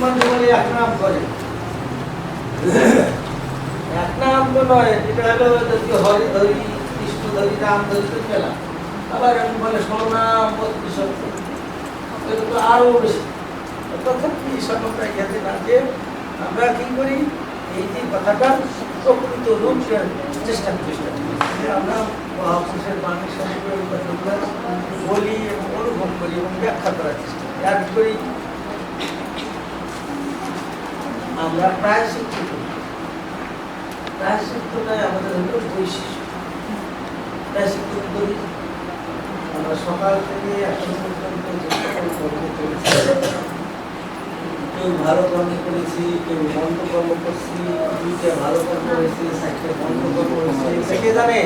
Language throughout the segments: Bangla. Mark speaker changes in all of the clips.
Speaker 1: এক নাম করে এক নাম তো নয়, এটা হলো যদি হরি ধরি, কৃষ্ণ রাম ধরি খেলা। আবার এমন বলে এটা তো আরও বেশি। তথাপি স্বর্ণটা খেতে না যে আমরা কি করি? এই যে কথাটা প্রকৃত রূপ দেওয়ার চেষ্টা করি। আমরা মহাপুরুষের সঙ্গে বলি এবং অনুভব করি এবং ব্যাখ্যা করার চেষ্টা করি। করি? আমরা প্রায় শিক্ষিত প্রায় শিক্ষটাই আমাদের হলো বৈশিষ্ট্য। প্রায় শিক্ষিত করি। আমরা সকাল থেকে পর্যন্ত কর্ম করেছি। কেউ ভালো কর্ম করেছি, কেউ কর্ম করছি, দুইটা ভালো কর্ম কর্ম সে কে জানে?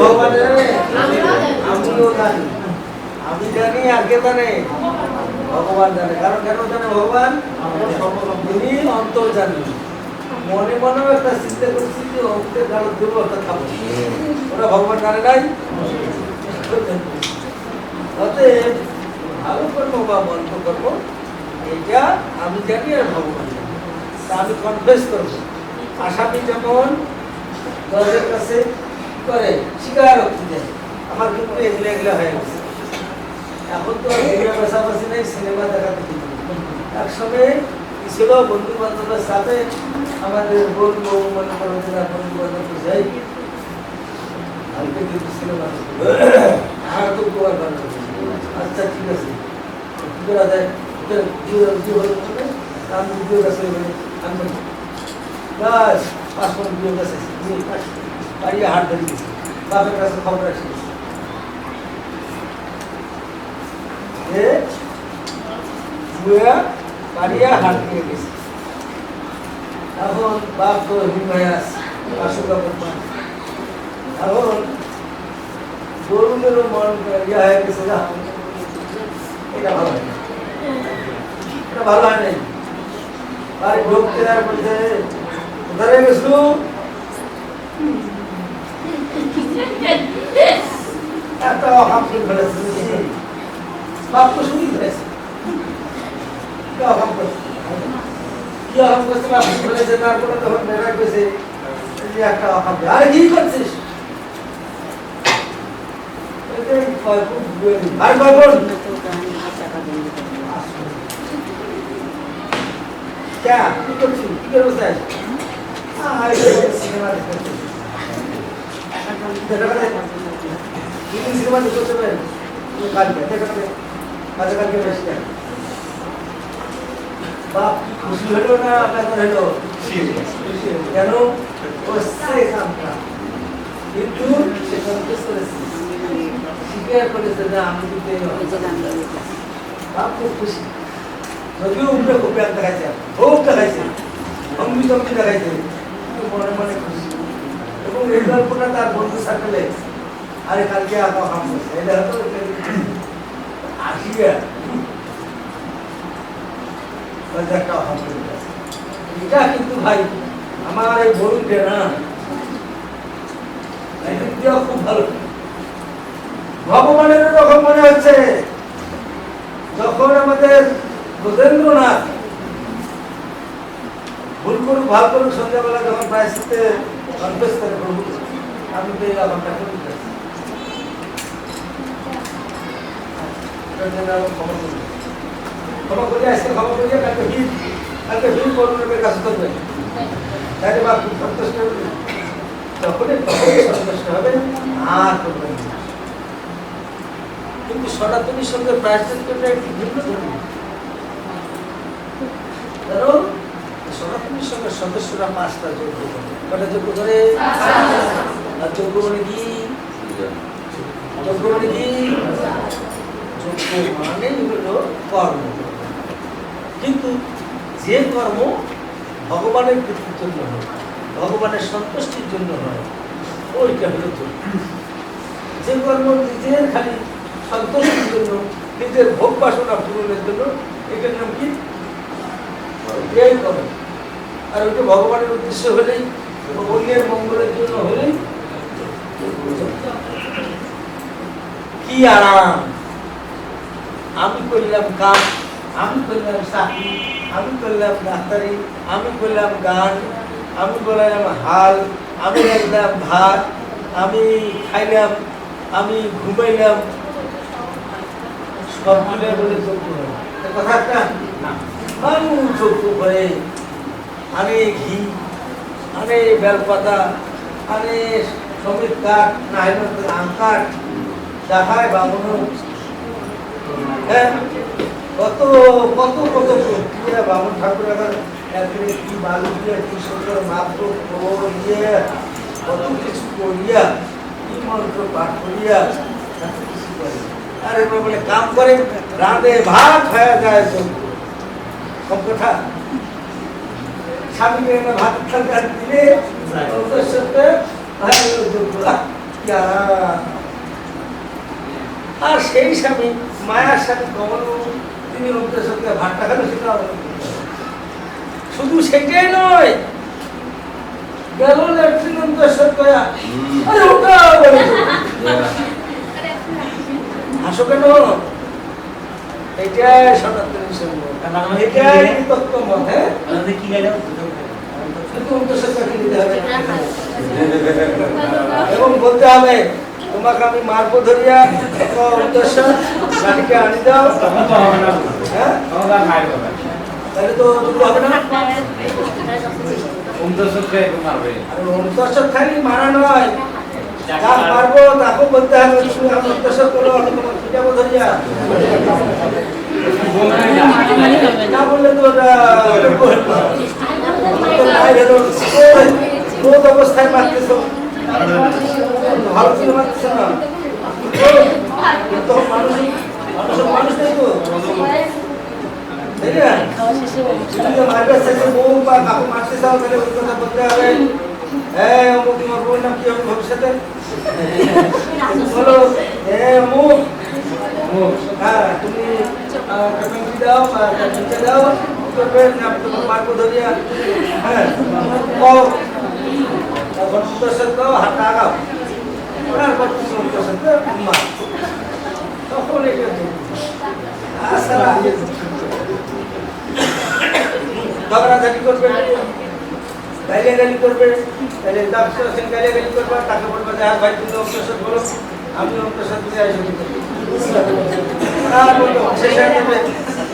Speaker 1: ভগবান জানে? আমিও জানি। আমি জানি আর কে জানে? ভগবান জানে। কারণ কেন জানে ভগবান? তিনি জানি। মনে মনেও একটা চিন্তা করছি যে কারও দেবো একটা খাব। ওরা ভগবান জানে নাই? অতএব ভালো কর্ম বা মন্দ কর্ম এটা আমি জানি আর ভগবান তা আমি কনফেস করব। আসামি যেমন দলের কাছে করে স্বীকারোক্তি দেয় আমার কিন্তু এগুলো এগুলো হয়ে গেছে। এখন তো পাশাপাশি নেই, সিনেমা দেখাতে কিন্তু এক সময় কি ছিল বন্ধু বান্ধবের সাথে, আমাদের বলব মনে করো যে বন্ধু বান্ধব যাই সিনেমা। তো আচ্ছা ঠিক আছে। আমি পাঁচ বাপের কাছে খবর আসি যে গেছে। এখন বাপ তো হিমায়াস এখন গরুদেরও মন ইয়া ভালো হয়। এটা ভালো আর বলছে কোথায় গেছিল অহাম করে ফেলেছে তো শুনি ফেলেছে কি অহাম করছে? তখন বেড়া গেছে যে একটা করে, আরে কি? করছিস। ভাই ভাই क्या আয় সিনেমা দেখতে দেখা যায় দুদিন সিনেমা দেখতে হবে কালকে? দেখা যাবে আজ কালকে বেশি বাপ খুশি হলো না আপনার হলো কেন? বসছে কামটা কিন্তু সে কনফিউজ করেছে। স্বীকার করেছে না আমি কিন্তু বাপ খুব খুশি। যদিও উপরে খুব ব্যাগ দেখাইছে খুব দেখাইছে অঙ্গি তঙ্গি দেখাইছে। মনে মনে খুশি। এবং এই গল্পটা তার বন্ধু সার্কেলে আরে কালকে আঁকা হাম করছে এটা হতো আসিয়া একটা হাম করে দিয়েছে। এটা। কিন্তু ভাই, আমার এই বরুণটা না দিকটাও খুব ভালো। মনে হচ্ছে, যখন আমাদের গজেন্দ্রনাথ ভুল করুক, ভালো করুক, সন্ধ্যাবেলা যখন প্রায়শ্চিতে কনফেস করে প্রভু, আমি তো এই আমারটা করে দিতেছি। এটার জন্য আমি ক্ষমা করি। ক্ষমা করি আজকে ক্ষমা করি কালকে কাছে করবেন তাহলে বা সন্তুষ্ট সন্তুষ্ট হবে আর কিন্তু সনাতনীর সঙ্গে প্রায়শ্চিত্তটা একটি ভিন্ন ধর্ম কারণ সনাতনীর সঙ্গে সদস্যরা পাঁচটা যোগ্য করে কটা যোগ্য করে আর যোগ্য মানে কি যোগ্য মানে কি কর্ম। কিন্তু যে কর্ম ভগবানের প্রীতির জন্য হয় ভগবানের সন্তুষ্টির জন্য হয় ওইটা হলো যে কর্ম নিজের খালি সন্তোষের জন্য, নিজের ভোগ বাসনা পূরণের জন্য, এটার নাম কি? এটাই করে আর ওইটা ভগবানের উদ্দেশ্য হলেই, অন্যের মঙ্গলের জন্য হলেই, কি আরাম। আমি করলাম কাজ, আমি করলাম চাকরি, আমি করলাম ডাক্তারি, আমি করলাম গান, আমি করলাম হাল, আমি রাখলাম ভাত, আমি খাইলাম, আমি ঘুমাইলাম। সব মিলে বলে যোগ্য হয়। এ কথা একটা? মানুষ যোগ্য করে আনে ঘি আনে বেলপাতা আনে শ্রমিক কাঠ না আম কাঠ দেখায় বামুন হ্যাঁ কত কত কত প্রক্রিয়া বামুন ঠাকুর একদিনে কি বালু দিয়ে কি সুন্দর মাত্র দিয়ে কত কিছু করিয়া কি মন্ত্র পাঠ করিয়া এত কিছু করে আর এবার বলে কাম করে রাঁধে ভাত খাওয়া যায় কম কথা? স্বামীকে ভাত খাওয়া দিলে সাথে। আর সেই স্বামী মায়ার সাথে কখনো তিনি লোকদের সঙ্গে ভাতটা খাবে সেটা শুধু সেটাই নয় গেল ল্যাট্রিন অন্তঃসর কয়া আরে ওটা বলে হাসো কেন? এটাই সনাতনী সঙ্গ এটাই তত্ত্ব মত হ্যাঁ এবং বলতে হবে তোমাকে আমি মারবো ধরিয়া উদ্দেশ্য গাড়িকে আনি হ্যাঁ? তাহলে তো দুটো না। আর অন্তঃসর খালি মারা নয়। যা পারব বলতে হবে তুমি আমার করো তোমার ধরিয়া না বললে তো ক্রোধ অবস্থায় মারতেছ। ভালো ছিল মারতেছ মানুষ নেই তো তাই না তুমি যে মারবে সেটা বউ বা কাকু মারতে চাও তাহলে ওই কথা বলতে হবে হ্যাঁ অমুক তোমার বউর নাম কি হবে ভবিষ্যতে বলো হ্যাঁ অমুক হ্যাঁ তুমি কমিটি দাও কমিটি দাও করবে তোমার মার্গ ধরিয়া হ্যাঁ উদ্দেশ্যে দাও হাতটা আগাও তুমি উদ্দেশ্যে মা তখন এটা আসলে ঝগড়াঝাটি করবে গালিয়াগালি করবে তাহলে ডাক্তার হোসেন গালিয়াগালি করবে তাকে বলবে যে হ্যাঁ ভাই তুমি অগ্রসর করো আমি অগ্রসর দিয়ে আসব।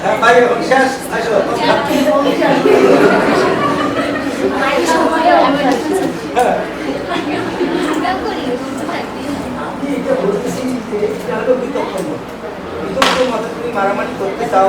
Speaker 1: আর ভাই এখন শেষ আসো আমি এটা বলতেছি যে এটা হলো বিতর্ক মত বিতর্ক মতে তুমি মারামারি করতে চাও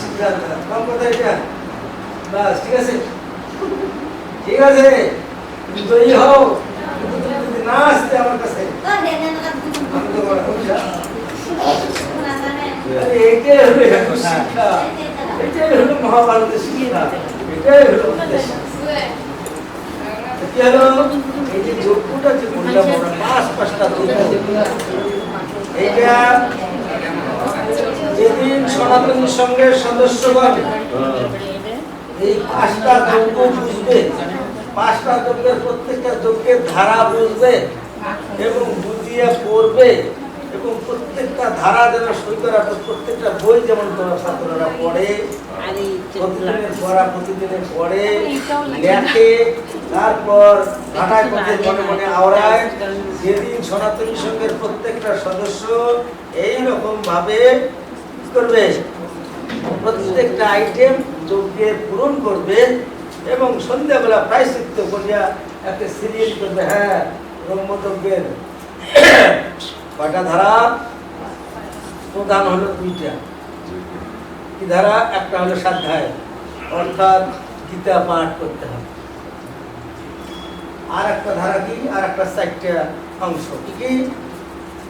Speaker 1: সিদ্ধান্ত। কম কথা এটা? ঠিক আছে? ঠিক আছে? তুমি আমার কাছে খুশি হলো শিক্ষা। এটাই হলো মহাভারতের শিক্ষা। এটাই হলো উদ্দেশ্য কি হলো? এই আমরা পাঁচ পাঁচটা এইটা যেদিন সনাতনী সঙ্গের সদস্যগণ এই পাঁচটা যজ্ঞ বুঝবে। পাঁচটা যজ্ঞের প্রত্যেকটা যজ্ঞের ধারা বুঝবে এবং বুঝিয়ে পড়বে এবং প্রত্যেকটা ধারা যেন সই করা প্রত্যেকটা বই যেমন তোরা ছাত্ররা পড়ে, প্রতিদিনের পড়া, প্রতিদিনের পড়ে, লেখে, তারপর ঘাটায় পথে মনে মনে আওড়ায়, যেদিন সনাতনী সঙ্গের প্রত্যেকটা সদস্য এই রকম ভাবে করবে। প্রত্যেকটা আইটেম যজ্ঞের পূরণ করবে এবং সন্ধ্যাবেলা প্রায়শ্চিত্ত করিয়া একটা সিরিয়াল করবে। হ্যাঁ ব্রহ্মযজ্ঞের কয়টা ধারা প্রধান হলো দুইটা। কি ধারা? একটা হলো সাধ্যায়। অর্থাৎ গীতা পাঠ করতে হবে। আর একটা ধারা কি? আর একটা চারটা অংশ। কি?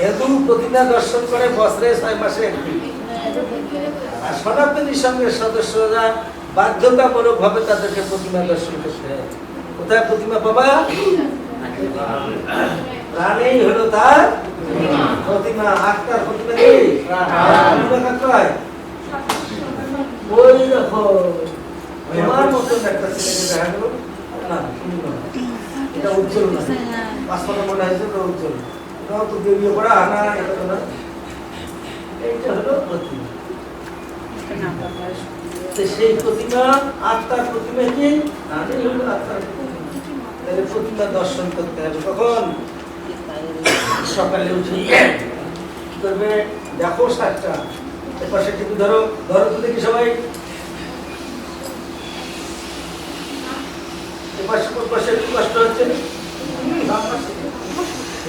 Speaker 1: হেতু প্রতিমা দর্শন করে বছরে ছয় মাসে আর সনাতনী সঙ্গের সদস্যরা বাধ্যতামূলক ভাবে তাদেরকে প্রতিমা দর্শন করতে হয়। কোথায় প্রতিমা পাবা প্রাণেই হলো তার প্রতিমা। আত্মার প্রতিমা হয়? ওই দেখো তোমার মতন একটা ছেলেকে দেখা গেল না। এটা উজ্জ্বল না। পাঁচ মনে হয়েছে ওটা উজ্জ্বল। ওটাও দেবীয় করা না এটা না। এইটা হলো প্রতিমা। তো সেই প্রতিমা আত্মার প্রতিমা কি? আমি হলো আত্মার প্রতিমা। তাহলে প্রতিমা দর্শন করতে হবে কখন? সকালে উঠে। কি করবে? দেখো সাতটা এপাশে টিপি ধরো ধরো তো দেখি সবাই। এপাশে কোন পাশে একটু কষ্ট হচ্ছে। বাম পাশে। আমার এপাশে একটু সরা তার মানে এখন কি চলছে কোন পাশে আমার বাম পাশে চলছে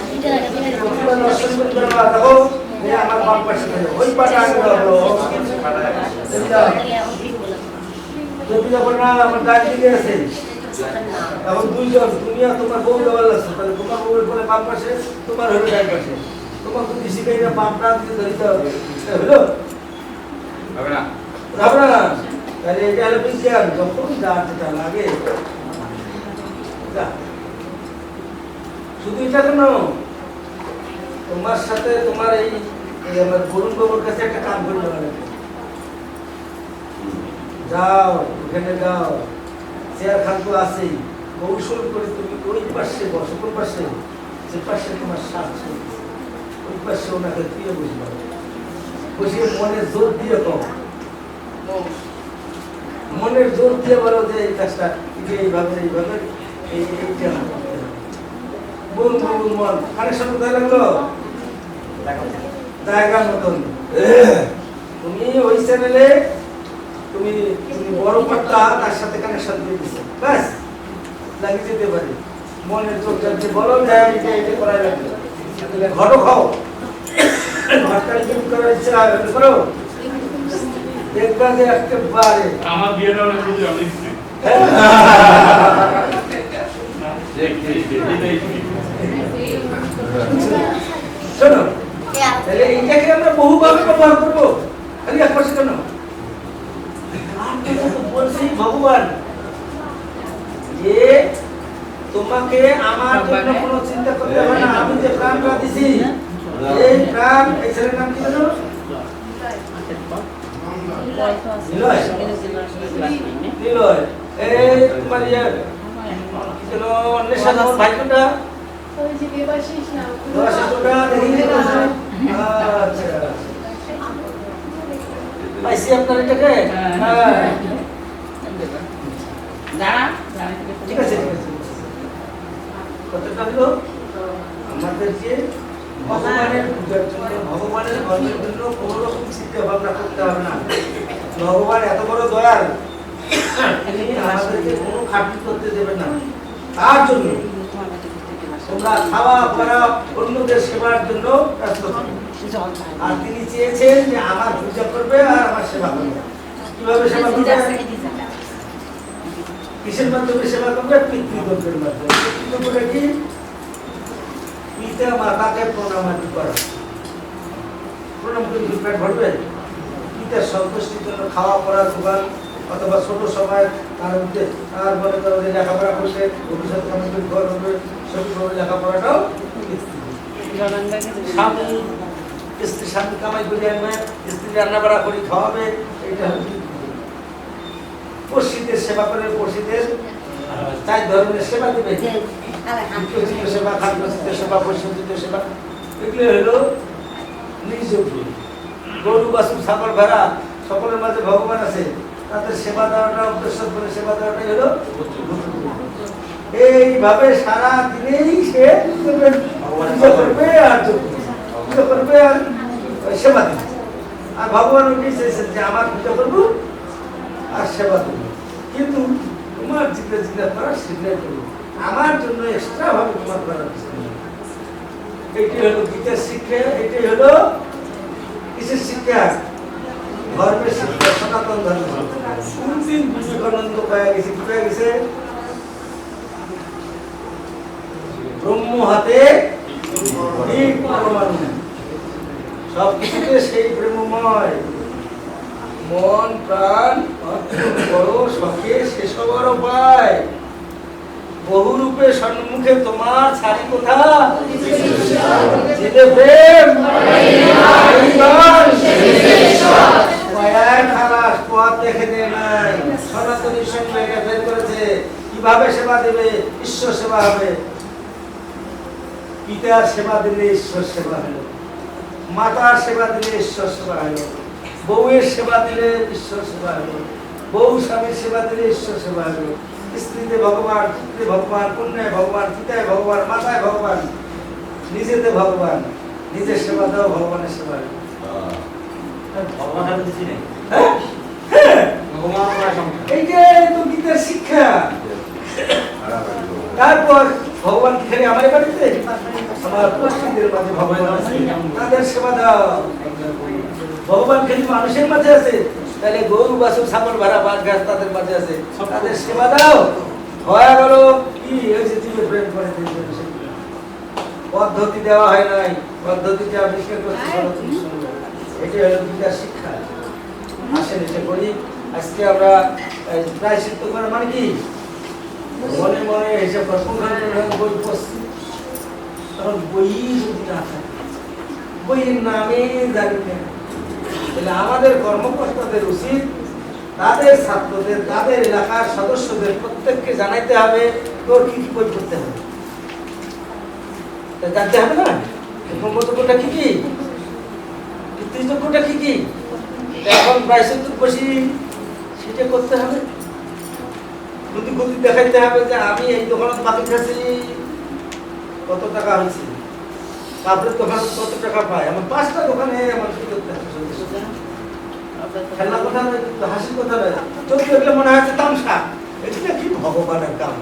Speaker 1: যদি যখন না আমার ডান আছে এখন দুইজন তুমি আর তোমার বউ দেওয়ার লাগছে তাহলে তোমার বউয়ের পরে বাম পাশে তোমার হলো ডান পাশে তোমার যদি শিখাই না বাম ডান দিকে ধরিতে হবে হলো
Speaker 2: হবে না
Speaker 1: হবে না তাহলে এটা হলো বিজ্ঞান যখন যার যেটা লাগে শুধু এটা কেন? তোমার সাথে তোমার এই আমার বরুণ বাবুর কাছে একটা কাম করে লাগে যাও ওখানে যাও। চেয়ার খান তো আছেই কৌশল করে তুমি ওই পাশে বসো, কোন পাশে? যে পাশে তোমার শ্বাস ওই পাশে ওনাকে দিয়ে বসবা। বসিয়ে মনে জোর দিয়ে কম মনের জোর দিয়ে বলো যে এই কাজটা এইভাবে এইভাবে, এই এইটা বলুন মন কানেকশন কোথায় লাগল? জায়গার মতন। তুমি ওই চ্যানেলে তুমি তুমি বড় পাটটা তার সাথে কানেকশন দিয়ে দিছো। ব্যাস লাগিয়ে যেতে পারে। মনের চোখ যাচ্ছে বলো এটা এটা করা লাগবে। তাহলে ঘরও খাও। ভাতটা ইনকাম করার ইচ্ছা করো। দেখবা যে একেবারে।
Speaker 3: আমার বিয়েটা অনেক বুঝে
Speaker 1: শোনো তাহলে এইটাকে আমরা বহুভাবে ব্যবহার করব। খালি এক পাশে কেন বলছি ভগবান যে তোমাকে আমার জন্য কোনো চিন্তা করতে হবে না। আমি যে প্রাণটা দিছি এই প্রাণ এই ছেলের নাম কি জানো নিলয়। এই তোমার ইয়ে কি যেন নেশা তোমার পাইছি আপনার এটাকে ঠিক আছে কতটা হলো আমাদেরকে ভগবানের পূজার জন্য ভগবানের ধর্মের জন্য কোনো রকম চিন্তা ভাবনা করতে হবে না। ভগবান এত বড় দয়াল তিনি আমাদেরকে কোনো খাটনি করতে দেবেন না। তার জন্য তোমরা খাওয়া, পড়া, অন্যদের সেবার জন্য আর তিনি চেয়েছেন যে আমার পূজা করবে আর আমার সেবা করবে। কীভাবে সেবা করবে? কিসের মাধ্যমে সেবা করবে? পিতৃদণ্ডের মাধ্যমে। পিতৃদণ্ডটা কি? পিতা মাতাকে প্রণামাদি করা। প্রণাম করে পেট ভরবে। পিতার সন্তুষ্টির জন্য খাওয়া, পড়া দোকান অথবা ছোট সময় তার মধ্যে তার বলে তো ওদের লেখাপড়া করছে ভবিষ্যৎ কেমন করে ঘর হবে সঠিকভাবে লেখাপড়াটাও স্ত্রী স্বামী কামাই করে আনবে, স্ত্রী রান্না বাড়া করে খাওয়াবে এইটা হচ্ছে সেবা করে, পড়শিদের চার ধরনের সেবা দেবে। সেবা খাদ্যচিত্ত সেবা, পরিশোধিত সেবা, এগুলো হলো নিজ গরু, বাছুর, ছাগল, ভেড়া, সকলের মাঝে ভগবান আছে। তাদের সেবা দেওয়াটা উদ্দেশ্য করে সেবা দেওয়াটাই হলো এইভাবে সারা দিনেই সে করবে? আর পুজো করবে আর সেবা দিবে। আর ভগবান চেয়েছেন যে আমার পুজো করব আর সেবা দেবো কিন্তু তোমার জিজ্ঞাসা জিজ্ঞাসা করা সেটাই করব আমার জন্য এক্সট্রা ভাবে তোমার করার। এটি হলো গীতার শিক্ষা এটি হলো কিসের শিক্ষা? ধর্মের শিক্ষা। সনাতন ধর্ম বিবেকানন্দ পাওয়া গেছে কি পাওয়া গেছে ব্রহ্ম হাতে ঠিক পরমাণু সব কিছুতে সেই প্রেমময় মন প্রাণ করো সখে সেসবর পায় বহুরূপে সম্মুখে তোমার ছাড়ি কোথা যেতে প্রেম কীভাবে সেবা দেবে? ঈশ্বর সেবা হবে। পিতার সেবা দিলে ঈশ্বর সেবা হলো। মাতার সেবা দিলে ঈশ্বর সেবা হলো। বউয়ের সেবা দিলে ঈশ্বর সেবা হলো। বউ স্বামীর সেবা দিলে ঈশ্বর সেবা হলো। স্ত্রীতে ভগবান ভগবান কন্যায় ভগবান, পিতায় ভগবান, মাতায় ভগবান, নিজেতে ভগবান, নিজের সেবা দাও, ভগবানের সেবা হলো। হ্যাঁ? হ্যাঁ।
Speaker 2: ভগবান করা সংখ্যা
Speaker 1: এইটাই তো গীতার শিক্ষা। তারপর ভগবান কি খালি আমার বাড়িতে? আমার পশ্চিমদের মাঝে ভগবান আছে। তাদের সেবা দাও। ভগবান খালি মানুষের মাঝে আছে। তাহলে গরু বাছুর ছাগল ভাড়া বাঘ গাছ তাদের মাঝে আছে। তাদের সেবা দাও। হয়ে গেল কি? প্রেম করে পদ্ধতি দেওয়া হয় নাই। পদ্ধতিটা আবিষ্কার করতে হলো শিক্ষা। আজকে আমরা প্রায় মানে কি? বই তখন বই আমাদের কর্মকর্তাদের উচিত, তাদের ছাত্রদের, তাদের এলাকার সদস্যদের প্রত্যেককে জানাইতে হবে, তোর কি কি বই পড়তে হবে। জানতে হবে না? কি কি? কীর্তিযোগ্যটা কি কি? এখন প্রায় সত্তর বসি সেটা করতে হবে। যদি গতি দেখাইতে হবে যে আমি এই দোকানত বাকি খাচ্ছি কত টাকা হয়েছে। কাপড়ের দোকানে কত টাকা পাই আমার পাঁচটা দোকানে আমার কি করতে হবে? খেলনা কথা নয় হাসির কথা নয়। চোখ দেখলে মনে হচ্ছে তামসা এটা কি ভগবানের কাম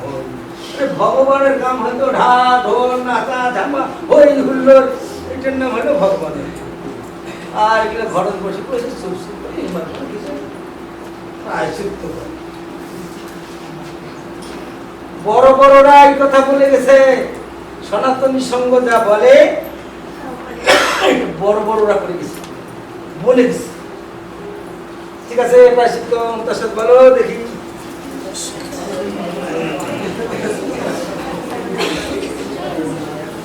Speaker 1: আরে ভগবানের কাম হয়তো ঢা ঢোল, নাচা ঝামা হই হুল্লোর এটার নাম হলো ভগবানের। আর এগুলো ঘরে বসে করে বড় বড়রা এই কথা বলে গেছে, সনাতনী সঙ্গ যা বলে, বড় বড়রা করে গেছে, বলে গেছে। ঠিক আছে, প্রায়শ্চিত্ত তার সাথে বলো, দেখি।